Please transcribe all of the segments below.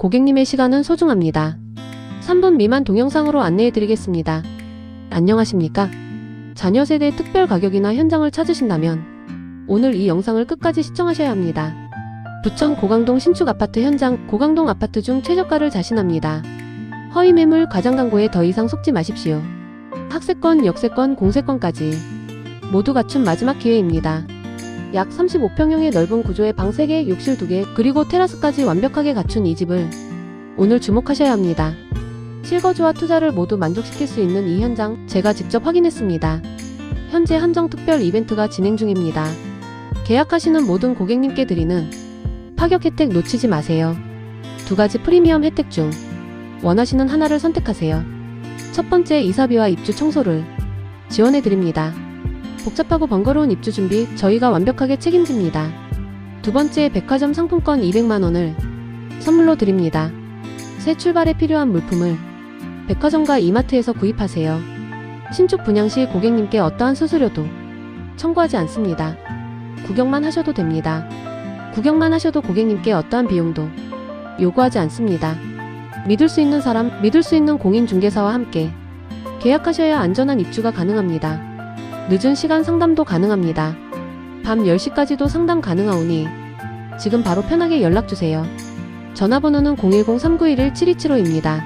고객님의 시간은 소중합니다. 3분 미만 동영상으로 안내해 드리겠습니다. 안녕하십니까? 자녀 세대 특별 가격이나 현장을 찾으신다면 오늘 이 영상을 끝까지 시청하셔야 합니다. 부천 고강동 신축 아파트 현장 고강동 아파트 중 최저가를 자신합니다. 허위 매물 가장 광고에 더 이상 속지 마십시오. 학세권, 역세권, 공세권까지 모두 갖춘 마지막 기회입니다. 약 35평형의 넓은 구조의 방 3개, 욕실 2개, 그리고 테라스까지 완벽하게 갖춘 이 집을 오늘 주목하셔야 합니다. 실거주와 투자를 모두 만족시킬 수 있는 이 현장 제가 직접 확인했습니다. 현재 한정 특별 이벤트가 진행 중입니다. 계약하시는 모든 고객님께 드리는 파격 혜택 놓치지 마세요. 두 가지 프리미엄 혜택 중 원하시는 하나를 선택하세요. 첫 번째 이사비와 입주 청소를 지원해 드립니다. 복잡하고 번거로운 입주 준비 저희가 완벽하게 책임집니다. 두 번째 백화점 상품권 200만원을 선물로 드립니다. 새 출발에 필요한 물품을 백화점과 이마트에서 구입하세요. 신축 분양 시 고객님께 어떠한 수수료도 청구하지 않습니다. 구경만 하셔도 됩니다. 구경만 하셔도 고객님께 어떠한 비용도 요구하지 않습니다. 믿을 수 있는 사람, 믿을 수 있는 공인중개사와 함께 계약하셔야 안전한 입주가 가능합니다. 늦은 시간 상담도 가능합니다. 밤 10시까지도 상담 가능하오니 지금 바로 편하게 연락주세요. 전화번호는 010-3911-7275입니다.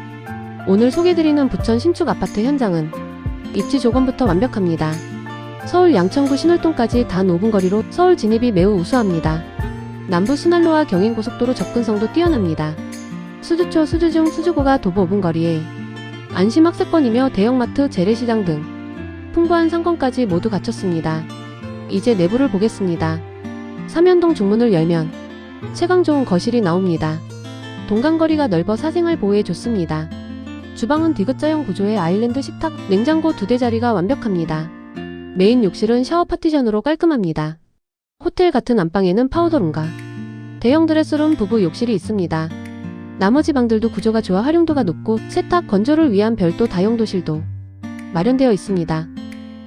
오늘 소개드리는 부천 신축 아파트 현장은 입지 조건부터 완벽합니다. 서울 양천구 신월동까지 단 5분 거리로 서울 진입이 매우 우수합니다. 남부 순환로와 경인고속도로 접근성도 뛰어납니다. 수주초, 수주중, 수주고가 도보 5분 거리에 안심학세권이며 대형마트, 재래시장 등 풍부한 상권까지 모두 갖췄습니다. 이제 내부를 보겠습니다. 삼연동 중문을 열면 채광 좋은 거실이 나옵니다. 동간거리가 넓어 사생활 보호에 좋습니다. 주방은 디귿자형 구조의 아일랜드 식탁, 냉장고 두 대 자리가 완벽합니다. 메인 욕실은 샤워 파티션으로 깔끔합니다. 호텔 같은 안방에는 파우더룸과 대형 드레스룸 부부 욕실이 있습니다. 나머지 방들도 구조가 좋아 활용도가 높고 세탁 건조를 위한 별도 다용 도실도 마련되어 있습니다.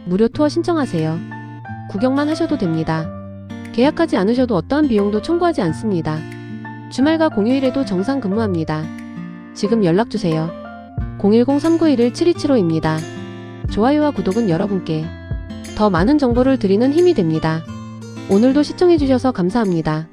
무료 투어 신청하세요. 구경만 하셔도 됩니다. 계약하지 않으셔도 어떠한 비용도 청구하지 않습니다. 주말과 공휴일에도 정상 근무합니다. 지금 연락주세요. 010-391-7275입니다. 좋아요와 구독은 여러분께 더 많은 정보를 드리는 힘이 됩니다. 오늘도 시청해주셔서 감사합니다.